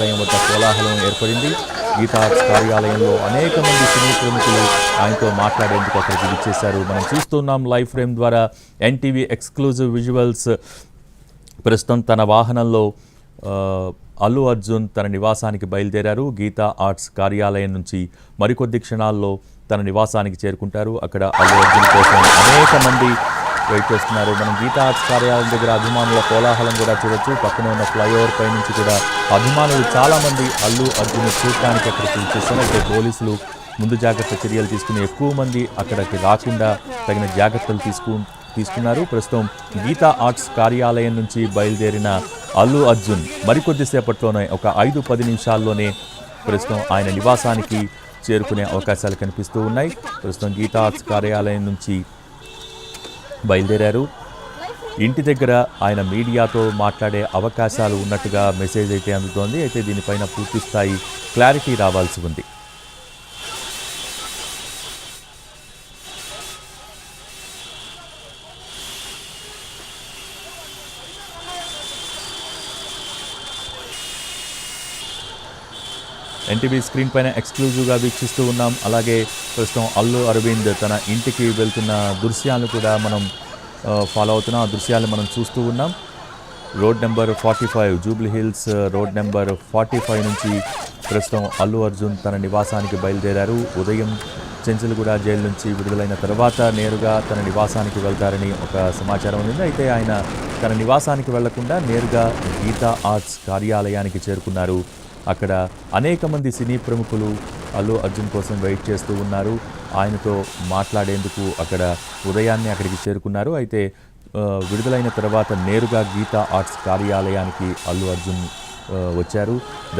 కార్యాలయం వద్ద కోలాహలం ఏర్పడింది. గీతా ఆర్ట్స్ కార్యాలయంలో అనేక మంది సినీ ప్రముఖులు ఆయనతో మాట్లాడేందుకు అక్కడికి విచ్చేశారు మనం చూస్తున్నాం లైవ్ ఫ్రేమ్ ద్వారా ఎన్టీవీ ఎక్స్క్లూజివ్ విజువల్స్. ప్రస్తుతం తన వాహనంలో అల్లు అర్జున్ తన నివాసానికి బయలుదేరారు. గీతా ఆర్ట్స్ కార్యాలయం నుంచి మరికొద్ది క్షణాల్లో తన నివాసానికి చేరుకుంటారు. అక్కడ అల్లు అర్జున్ కోసం అనేక మంది వెయిట్ చేస్తున్నారు. మనం గీతా ఆర్ట్స్ కార్యాలయం దగ్గర అభిమానుల కోలాహలం కూడా చూడొచ్చు. పక్కనే ఉన్న ఫ్లైఓవర్ పై నుంచి కూడా అభిమానులు చాలామంది అల్లు అర్జున్ చూడటానికి అక్కడికి వచ్చేసారు పోలీసులు ముందు జాగ్రత్త చర్యలు తీసుకుని ఎక్కువ మంది అక్కడికి రాకుండా తగిన జాగ్రత్తలు తీసుకు తీసుకున్నారు. ప్రస్తుతం గీతా ఆర్ట్స్ కార్యాలయం నుంచి బయలుదేరిన అల్లు అర్జున్ మరికొద్దిసేపట్లోనే ఒక ఐదు పది నిమిషాల్లోనే ప్రస్తుతం ఆయన నివాసానికి చేరుకునే అవకాశాలు కనిపిస్తూ ఉన్నాయి. ప్రస్తుతం గీతా ఆర్ట్స్ కార్యాలయం నుంచి బయలుదేరారు. ఇంటి దగ్గర ఆయన మీడియాతో మాట్లాడే అవకాశాలు ఉన్నట్టుగా మెసేజ్ అయితే అందుతోంది. అయితే దీనిపైన పూర్తి స్థాయి క్లారిటీ రావాల్సి ఉంది. ఎన్టీవీ స్క్రీన్ పైన ఎక్స్క్లూజివ్గా వీక్షిస్తూ ఉన్నాం. అలాగే ప్రస్తుతం అల్లు అరవింద్ తన ఇంటికి వెళ్తున్న దృశ్యాలను కూడా మనం ఫాలో అవుతున్నాం ఆ దృశ్యాలను మనం చూస్తూ ఉన్నాం. Road number forty five Jubilee Hills road number forty five నుంచి ప్రస్తుతం అల్లు అర్జున్ తన నివాసానికి బయలుదేరారు. ఉదయం చెంచులగూడ జైలు నుంచి విడుదలైన తర్వాత నేరుగా తన నివాసానికి వెళ్తారని ఒక సమాచారం ఉంది. అయితే ఆయన తన నివాసానికి వెళ్ళకుండా నేరుగా గీతా ఆర్ట్స్ కార్యాలయానికి చేరుకున్నారు. అక్కడ అనేక మంది సినీ ప్రముఖులు అల్లు అర్జున్ కోసం వెయిట్ చేస్తూ ఉన్నారు. ఆయనతో మాట్లాడేందుకు అక్కడ ఉదయాన్నే అక్కడికి చేరుకున్నారు. అయితే విడుదలైన తర్వాత నేరుగా గీతా ఆర్ట్స్ కార్యాలయానికి అల్లు అర్జున్ వచ్చారు.